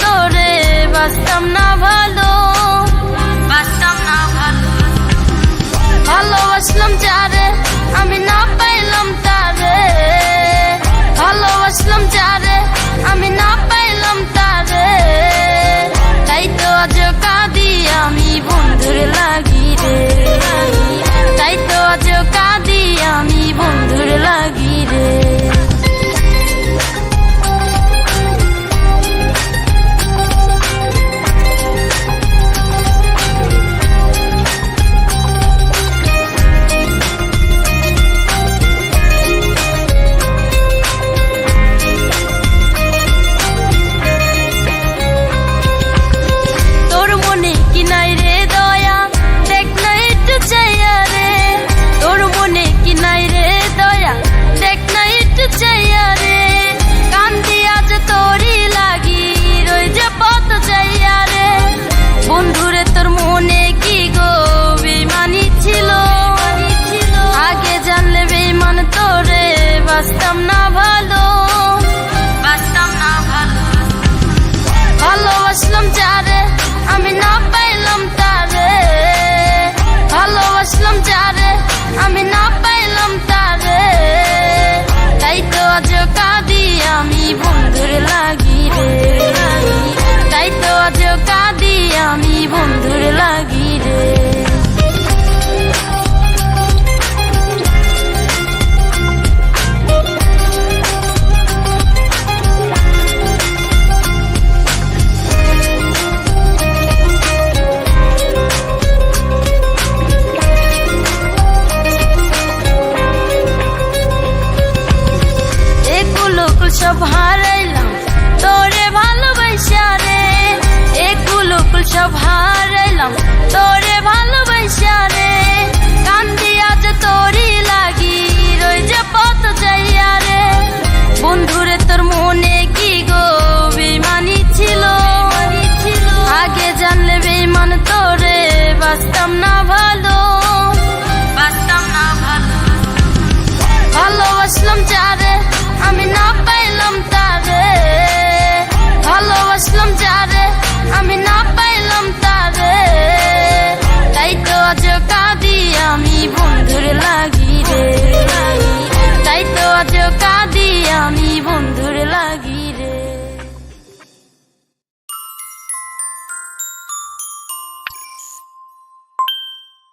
তোরে বাঁচতাম না ভালো না ভালো সব হারাইলাম। তোরে ভালোবাসা রে এ কুল সব হারাইলাম। তোরে ভালো 그릴